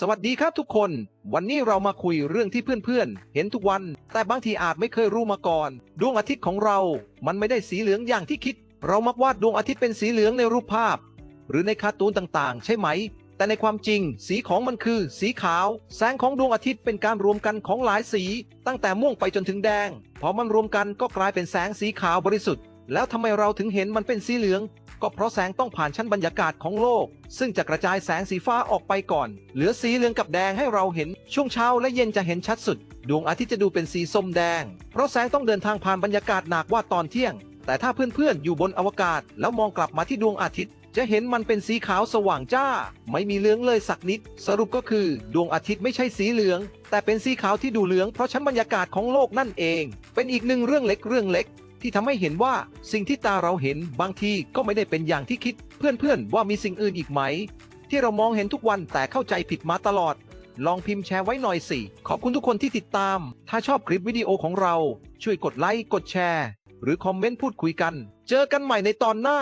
สวัสดีครับทุกคน วันนี้เรามาคุยเรื่องที่เพื่อนๆ เห็นทุกวัน แต่บางทีอาจไม่เคยรู้มาก่อน ดวงอาทิตย์ของเรา มันไม่ได้สีเหลืองอย่างที่คิด เรามักวาดดวงอาทิตย์เป็นสีเหลืองในรูปภาพ หรือในการ์ตูนต่างๆ ใช่ไหม แต่ในความจริง สีของมันคือ สีขาว แสงของดวงอาทิตย์เป็นการรวมกันของหลายสี ตั้งแต่ม่วงไปจนถึงแดง พอมันรวมกันก็กลายเป็นแสงสีขาวบริสุทธิ์ แล้วทำไมเราถึงเห็นมันเป็นสีเหลือง ก็เพราะแสงต้องผ่านชั้นบรรยากาศของโลก ซึ่งจะกระจายแสงสีฟ้าออกไปก่อน เหลือสีเหลืองกับแดงให้เราเห็น ช่วงเช้าและเย็นจะเห็นชัดสุด ดวงอาทิตย์จะดูเป็นสีส้มแดง เพราะแสงต้องเดินทางผ่านบรรยากาศหนักว่าตอนเที่ยง แต่ถ้าเพื่อนๆอยู่บนอวกาศ แล้วมองกลับมาที่ดวงอาทิตย์ จะเห็นมันเป็นสีขาวสว่างจ้า ไม่มีเหลืองเลยสักนิด สรุปก็คือ ดวงอาทิตย์ไม่ใช่สีเหลือง แต่เป็นสีขาวที่ดูเหลืองเพราะชั้นบรรยากาศของโลกนั่นเอง เป็นอีกหนึ่งเรื่องเล็กเรื่องเล็ก ที่ทำให้เห็นว่าสิ่งที่ตาเราเห็นบางทีก็ไม่ได้เป็นอย่างที่คิด เพื่อนๆ ว่ามีสิ่งอื่นอีกไหม ที่เรามองเห็นทุกวันแต่เข้าใจผิดมาตลอด ลองพิมพ์แชร์ไว้หน่อยสิ ขอบคุณทุกคนที่ติดตาม ถ้าชอบคลิปวิดีโอของเรา ช่วยกดไลค์กดแชร์ หรือคอมเมนต์พูดคุยกัน เจอกันใหม่ในตอนหน้า